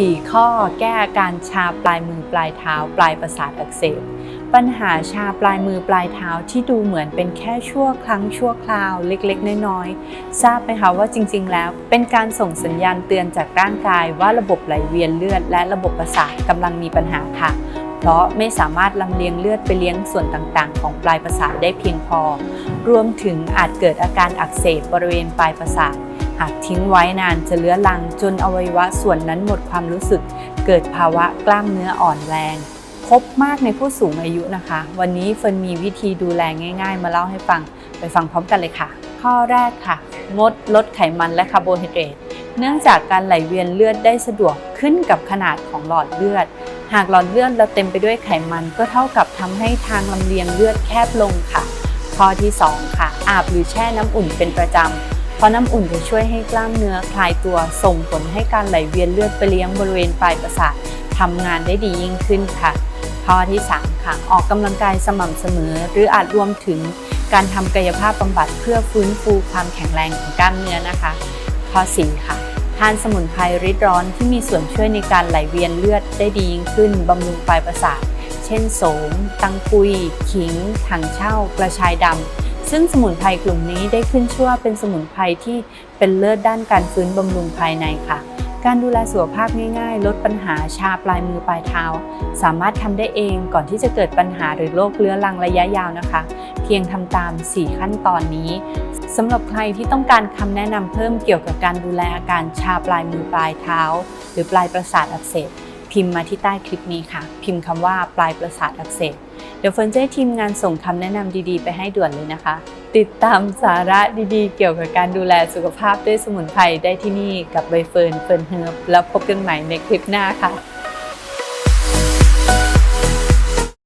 4 ข้อแก้อาการชาปลายมือปลายเท้า ปลายประสาทอักเสบ ปัญหาชาปลายมือปลายเท้าที่ดูเหมือนเป็นแค่ชั่วครั้งชั่วคราวเล็กๆ น้อยๆ ทราบไหมคะว่าจริงๆ แล้ว เป็นการส่งสัญญาณเตือนจากร่างกายว่าระบบไหลเวียนเลือด และระบบประสาทกำลังมีปัญหาค่ะ เพราะไม่สามารถลำเลียงเลือดไปเลี้ยงส่วนต่างๆ ของปลายประสาทได้เพียงพอ รวมถึงอาจเกิดอาการอักเสบบริเวณปลายประสาท หากทิ้งไว้นานจะเลื้อรังจนอวัยวะส่วนนั้นหมดความรู้สึก เกิดภาวะกล้ามเนื้ออ่อนแรง พบมากในผู้สูงอายุนะคะ วันนี้เฟิร์นมีวิธีดูแลง่าย ๆ มาเล่าให้ฟังไปฟังพร้อมกันเลยค่ะ ข้อแรกค่ะ งดลดไขมันและคาร์โบไฮเดรตเนื่องจากการไหลเวียนเลือดได้สะดวกขึ้นกับขนาดของหลอดเลือด หากหลอดเลือดเราเต็มไปด้วยไขมันก็เท่ากับทำให้ทางลำเลียงเลือดแคบลงค่ะ ข้อที่ 2 ค่ะ อาบหรือแช่น้ำอุ่นเป็นประจำเพ ราะน้ำอุ่นจะช่วยให้กล้ามเนื้อคลายตัวส่งผลให้การไหลเวียนเลือดไปเลี้ยงบริเวณปลายประสาททำงานได้ดียิ่งขึ้นค่ะ ข้อที่ 3 ค่ะ ออกกำลังกายสม่ำเสมอ หรืออาจรวมถึงการทำกายภาพบำบัดเพื่อฟื้นฟูความแข็งแรงของกล้ามเนื้อนะคะ ข้อ 4 ค่ะ ทานสมุนไพรริดร้อนที่มีส่วนช่วยในการไหลเวียนเลือดได้ดียิ่งขึ้นบำรุงปลายประสาท เช่นโสม ตังกุย ขิง ถังเช่ากระชายดำ ซึ่งสมุนไพรกลุ่มนี้ได้ขึ้นชื่อว่าเป็นสมุนไพรที่เป็นเลิศด้านการฟื้นบำรุงภายในค่ะ การดูแลสุขภาพง่ายๆ ลดปัญหาชาปลายมือปลายเท้า สามารถทำได้เองก่อนที่จะเกิดปัญหาหรือโรคเรื้อรังระยะยาวนะคะ เพียงทำตาม 4 ขั้นตอนนี้สำหรับใครที่ต้องการคำแนะนำเพิ่มเกี่ยวกับการดูแลอาการชาปลายมือปลายเท้า หรือปลายประสาทอักเสบพิมพ์มาที่ใต้คลิปนี้ค่ะ พิมพ์คำว่าปลายประสาทอักเสบ เดี๋ยวเฟิร์นจะให้ทีมงานส่งคำแนะนำดีๆ ไปให้ด่วนเลยนะคะ ติดตามสาระดีๆ เกี่ยวกับการดูแลสุขภาพด้วยสมุนไพรได้ที่นี่กับใบเฟิร์นเฟิร์นเฮิร์บแล้วพบกันใหม่ในคลิปหน้าค่ะ